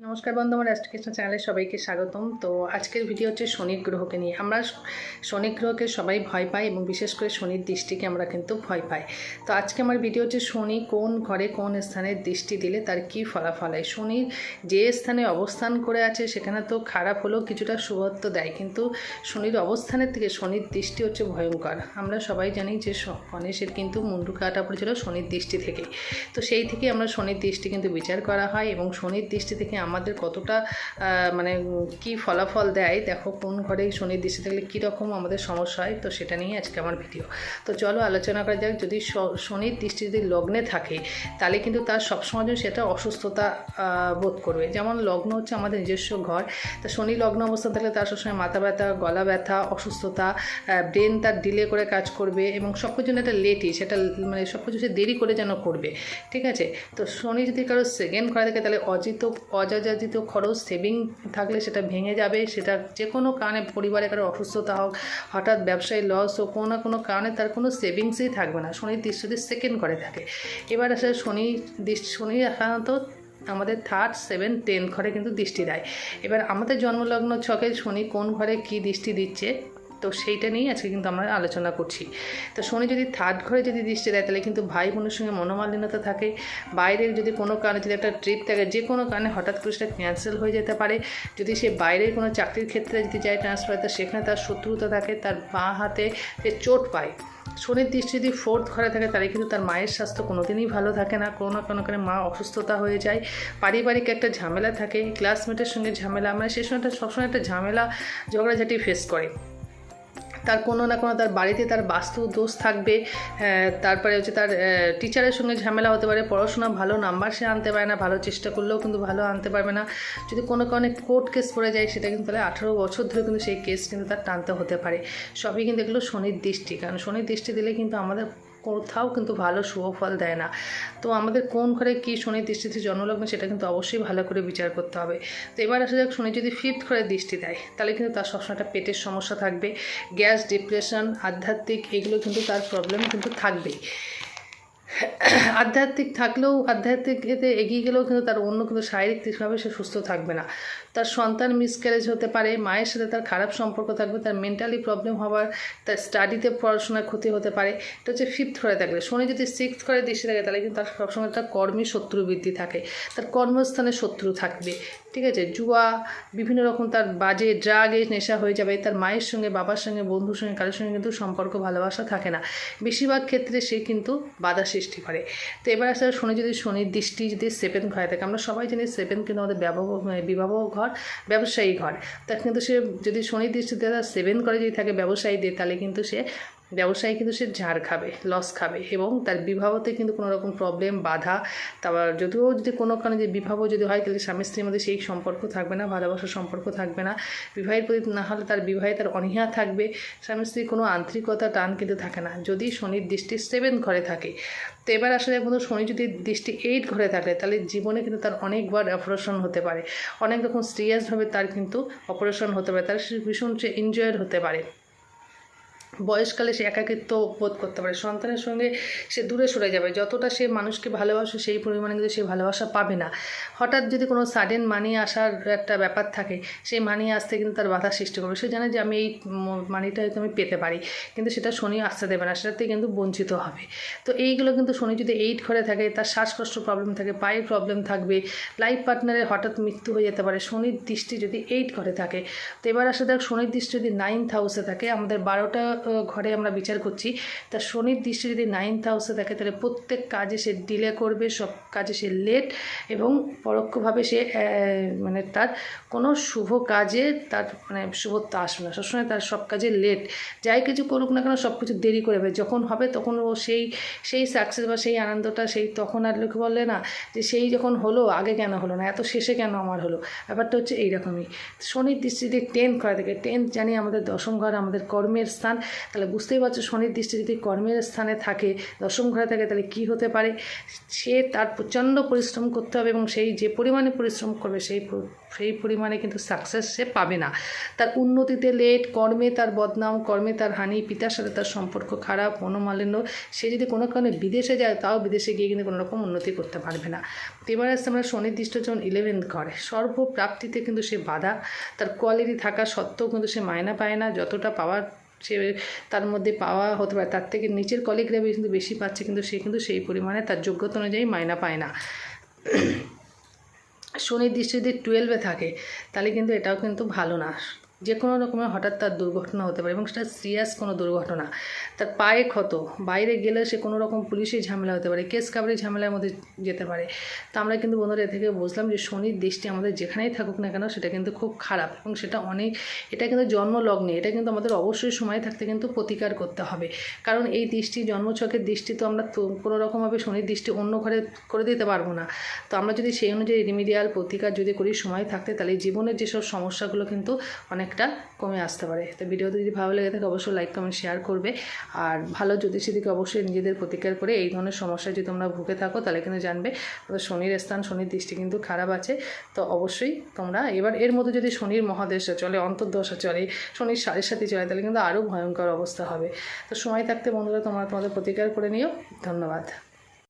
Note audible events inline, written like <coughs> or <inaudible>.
নমস্কার বন্ধু, আমার অ্যাস্ট্রিকেশন চ্যানেলে সবাইকে স্বাগতম। তো আজকের ভিডিও হচ্ছে শনি গ্রহকে নিয়ে। আমরা শনি গ্রহকে সবাই ভয় পাই এবং বিশেষ করে শনির দৃষ্টিকে আমরা কিন্তু ভয় পাই। তো আজকে আমার ভিডিও হচ্ছে শনি কোন ঘরে কোন স্থানে দৃষ্টি দিলে তার কি ফলাফল হয়? শনির যে স্থানে অবস্থান করে আছে সেখানে তো খারাপ হলেও কিছুটা শুভত্ব দেয়। কিন্তু শনির অবস্থানের থেকে শনির দৃষ্টি হচ্ছে ভয়ঙ্কর। আমরা সবাই জানি যে গণেশের কিন্তু মুন্ডু কাটা পড়েছিল শনির দৃষ্টি থেকে। তো সেই থেকে আমরা শনির দৃষ্টি কিন্তু বিচার করা হয় এবং শনির দৃষ্টি থেকে আমাদের কতটা মানে কি ফলাফল দেয়, দেখো কোন ঘরে শনির দৃষ্টি থাকলে কীরকম আমাদের সমস্যা হয়, তো সেটা নিয়ে আজকে আমার ভিডিও তো চলো আলোচনা করা যাক, যদি শনির দৃষ্টি যদি লগ্নে থাকে, তাহলে কিন্তু তার সবসময় সেটা অসুস্থতা বোধ করবে। যেমন লগ্ন হচ্ছে আমাদের নিজস্ব ঘর, তা শনি লগ্ন অবস্থান থাকলে তার সবসময় মাথা ব্যথা, গলা ব্যথা, অসুস্থতা ব্রেন তার ডিলে করে কাজ করবে এবং সব কিছু একটা লেটই সেটা মানে সব কিছু সে দেরি করে যেন করবে, ঠিক আছে? তো শনি যদি কারও সেকেন্ড ঘরে থাকে, তাহলে অজিত অযাচিত খরচ সেভিং থাকলে সেটা ভেঙে যাবে। সেটা যে কোনো কারণে পরিবারে কারও অসুস্থতা হোক, হঠাৎ ব্যবসায় লস হোক, কোনো না কোনো কারণে তার কোনো সেভিংসই থাকবে না। শনির যদি সেকেন্ড ঘরে থাকে। এবার আসলে শনি দৃষ্টি শনি সাধারণত আমাদের থার্ড সেভেন টেন ঘরে কিন্তু দৃষ্টি দেয়। এবার আমাদের জন্মলগ্ন ছকে শনি কোন ঘরে কী দৃষ্টি দিচ্ছে? তো সেইটা নিয়েই আজকে কিন্তু আমরা আলোচনা করছি। তো শনি যদি থার্ড ঘরে যদি দৃষ্টি দেয়, তাহলে কিন্তু ভাই বোনের সঙ্গে মনোমালিন্যতা থাকে। বাইরের যদি কোনো কারণে যদি একটা ট্রিপ থাকে, যে কোনো কারণে হঠাৎ করে সেটা ক্যান্সেল হয়ে যেতে পারে। যদি সে বাইরের কোনো চাকরির ক্ষেত্রে যদি যায় ট্রান্সফার তো সেখানে তার শত্রুতা থাকে, তার বাঁ হাতে যে চোট পায়। শনির দৃষ্টি যদি ফোর্থ ঘরে থাকে, তাহলে কিন্তু তার মায়ের স্বাস্থ্য কোনোদিনই ভালো থাকে না। কোনো না কোনো কারণে মা অসুস্থতা হয়ে যায়। পারিবারিক একটা ঝামেলা থাকে ক্লাসমেটের সঙ্গে ঝামেলা মানে সে সময় সবসময় একটা ঝামেলা, ঝগড়াঝাটি ফেস করে। তার কোনো না কোনো তার বাড়িতে তার বাস্তু দোষ থাকবে তারপরে হচ্ছে তার টিচারের সঙ্গে ঝামেলা হতে পারে, পড়াশোনা ভালো নাম্বার সে আনতে পারে না, ভালো চেষ্টা করলেও কিন্তু ভালো আনতে পারবে না। যদি কোনো কারণে কোর্ট কেস পড়ে যায়, সেটা কিন্তু তাহলে আঠারো বছর ধরে কিন্তু সেই কেস কিন্তু তার টানতে হতে পারে। সবই কিন্তু এগুলো শনির দৃষ্টি, কারণ শনির দৃষ্টি দিলে কিন্তু আমাদের কোথাও কিন্তু ভালো শুভ ফল দেয় না। তো আমাদের কোন ঘরে কী শনি দৃষ্টিতে জন্ম লাগবে সেটা কিন্তু অবশ্যই ভালো করে বিচার করতে হবে। তো এবার আসা যাক শনি যদি ফিফথ ঘরে দৃষ্টি দেয়, তাহলে কিন্তু তার সবসময় একটা পেটের সমস্যা থাকবে, গ্যাস ডিপ্রেশন আধ্যাত্মিক এগুলো কিন্তু তার প্রবলেম কিন্তু থাকবেই। <coughs> আধ্যাত্মিক থাকলেও আধ্যাত্মিক এতে এগিয়ে গেলেও কিন্তু তার অন্য কিন্তু শারীরিকভাবে সে সুস্থ থাকবে না। তার সন্তান মিসক্যারেজ হতে পারে, মায়ের সাথে তার খারাপ সম্পর্ক থাকবে, তার মেন্টালি প্রবলেম হওয়ার, তার স্টাডিতে পড়াশোনার ক্ষতি হতে পারে। এটা হচ্ছে ফিফথ ঘরে থাকলে শনি যদি সিক্সথ ঘরে দৃষ্টি থাকে, তাহলে কিন্তু তার সবসময় তার কর্মী শত্রু বৃদ্ধি থাকে। তার কর্মস্থানে শত্রু থাকবে। ঠিক আছে? জুয়া, বিভিন্ন রকম তার বাজে ড্রাগে নেশা হয়ে যাবে, তার মায়ের সঙ্গে, বাবার সঙ্গে, বন্ধুর সঙ্গে, কারোর সঙ্গে কিন্তু সম্পর্ক, ভালোবাসা থাকে না। বেশিরভাগ ক্ষেত্রে সে কিন্তু বাধা সৃষ্টি করে। তো এবার আসলে শনি যদি শনির দৃষ্টি যদি সেভেন ঘরে থাকে, আমরা সবাই জানি সেভেন কিন্তু আমাদের বিবাহ ঘর, ব্যবসায়ী ঘর। তা কিন্তু সে যদি শনির দৃষ্টিতে সেভেন করে যদি থাকে ব্যবসায়ীদের তাহলে কিন্তু সে ব্যবসায়ী কিন্তু সে ঝাড় খাবে লস খাবে এবং তার বিবাহতে কিন্তু কোনো রকম প্রবলেম বাধা, তারপর যদিও যদি কোনো কারণে যে বিবাহ যদি হয়, তাহলে স্বামী স্ত্রীর মধ্যে সেই সম্পর্ক থাকবে না, ভালোবাসার সম্পর্ক থাকবে না। বিবাহের প্রতি না হলে তার বিবাহে তার অনীহা থাকবে। স্বামী স্ত্রীর কোনো আন্তরিকতা, টান কিন্তু থাকে না। যদি শনির দৃষ্টি সেভেন ঘরে থাকে, তো এবার আসলে বন্ধু শনি যদি দৃষ্টি এইট ঘরে থাকে, তাহলে জীবনে কিন্তু তার অনেকবার অপারেশন হতে পারে। অনেক রকম সিরিয়াসভাবে তার কিন্তু অপারেশন হতে পারে। তার ভীষণ সে এনজয়ের হতে পারে। বয়সকালে সে একাকিত্ব বোধ করতে পারে। সন্তানের সঙ্গে সে দূরে সরে যাবে। যতটা সে মানুষকে ভালোবাসে, সেই পরিমাণে কিন্তু সে ভালোবাসা পাবে না। হঠাৎ যদি কোনো সাডেন মানি আসার একটা ব্যাপার থাকে সেই মানি আসতে কিন্তু তার বাধা সৃষ্টি করবে। সে জানে যে আমি এই মানিটা হয়তো আমি পেতে পারি, কিন্তু সেটা শনি আসতে দেবে না, সেটাতে কিন্তু বঞ্চিত হবে। তো এইগুলো কিন্তু শনি যদি এইট ঘরে থাকে, তার শ্বাসকষ্ট প্রবলেম থাকে পায়ের প্রবলেম থাকবে লাইফ পার্টনারের হঠাৎ মৃত্যু হয়ে যেতে পারে, শনির দৃষ্টি যদি এইট ঘরে থাকে, তো এবার আসলে দেখ শনির দৃষ্টি যদি নাইন্থ হাউসে থাকে, আমাদের বারোটা ঘরে আমরা বিচার করছি। তা শনির দৃষ্টি যদি নাইন্থ হাউসে থাকে তাহলে প্রত্যেক কাজে সে ডিলে করবে, সব কাজে সে লেট এবং পরোক্ষভাবে সে মানে তার কোনো শুভ কাজে তার মানে শুভত্ব আসবে না। সবসময় তার সব কাজে লেট যাই কিছু করুক না কেন, সব কিছু দেরি করে দেবে যখন হবে তখন ও সেই সেই সাকসেস বা সেই আনন্দটা, সেই তখন আর লোকে বলে না যে সেই যখন হলো, আগে কেন হলো না? এত শেষে কেন আমার হলো? ব্যাপারটা হচ্ছে এইরকমই। শনির দৃষ্টিতে টেন্থ করা থেকে টেন্থ জানি আমাদের দশম ঘর, আমাদের কর্মের স্থান। তাহলে বুঝতেই পারছ শনির দৃষ্টি যদি কর্মের স্থানে থাকে, দশম ঘরে থাকে, তাহলে কি হতে পারে? সে তার প্রচণ্ড পরিশ্রম করতে হবে এবং সেই যে পরিমাণে পরিশ্রম করবে, সেই সেই পরিমাণে কিন্তু সাকসেস সে পাবে না। তার উন্নতিতে লেট কর্মে তার বদনাম, কর্মে তার হানি, পিতার সাথে তার সম্পর্ক খারাপ, মনোমালিন্য, সে যদি কোনো কারণে বিদেশে যায়, তাও বিদেশে গিয়ে কিন্তু কোনো রকম উন্নতি করতে পারবে না। এবার আসছে আমরা সুনির্দিষ্ট যখন ইলেভেন্থ ঘরে। সর্বপ্রাপ্তিতে কিন্তু সে বাধা, তার কোয়ালিটি থাকা সত্ত্বেও কিন্তু সে মায়না পায় না, যতটা পাওয়ার সে তার মধ্যে পাওয়া হতে পারে। তার থেকে নিচের কলিগরা কিন্তু বেশি পাচ্ছে, কিন্তু সে কিন্তু সেই পরিমাণে তার যোগ্যতা অনুযায়ী মাইনা পায় না। শনির দৃষ্টি যদি টুয়েলভে থাকে, তাহলে কিন্তু এটাও কিন্তু ভালো না। যে কোনো রকমের হঠাৎ তার দুর্ঘটনা হতে পারে, এবং সেটা সিরিয়াস কোনো দুর্ঘটনা। তার পায়ে ক্ষত, বাইরে গেলে সে কোনো রকম পুলিশের ঝামেলা হতে পারে কেস কাবারি ঝামেলার মধ্যে যেতে পারে। তো আমরা কিন্তু বন্ধুরা এ থেকে বুঝলাম যে শনির দৃষ্টি আমাদের যেখানেই থাকুক না কেন সেটা কিন্তু খুব খারাপ, এবং সেটা অনেক, এটা কিন্তু জন্মলগ্নে, এটা কিন্তু আমাদের অবশ্যই সময় থাকতে কিন্তু প্রতিকার করতে হবে। কারণ এই দৃষ্টি, জন্মছকের দৃষ্টি তো আমরা কোনো রকমভাবে শনির দৃষ্টি অন্য ঘরে করে দিতে পারব না। তো আমরা যদি সেই অনুযায়ী রিমিডিয়াল প্রতিকার যদি করি, সময় থাকতে, তাহলে জীবনের যেসব সমস্যাগুলো কিন্তু অনেকটা কমে আসতে পারে। তো ভিডিওতে যদি ভালো লেগে থাকে, অবশ্যই লাইক কমেন্ট শেয়ার করবে। আর ভালো জ্যোতিষীদিকে অবশ্যই নিজেদের প্রতিকার করে এই ধরনের সমস্যায় যদি তোমরা ভুগে থাকো, তাহলে কিন্তু জানবে শনির স্থান, শনির দৃষ্টি কিন্তু খারাপ আছে। তো অবশ্যই তোমরা এবার এর মধ্যে যদি শনির মহাদেশে চলে, অন্তর্দশা চলে, শনির সাড়ে সাথে চলে, তাহলে কিন্তু আরও ভয়ঙ্কর অবস্থা হবে। তো সময় থাকতে বন্ধুরা, তোমরা তোমাদের প্রতিকার করে নিও। ধন্যবাদ।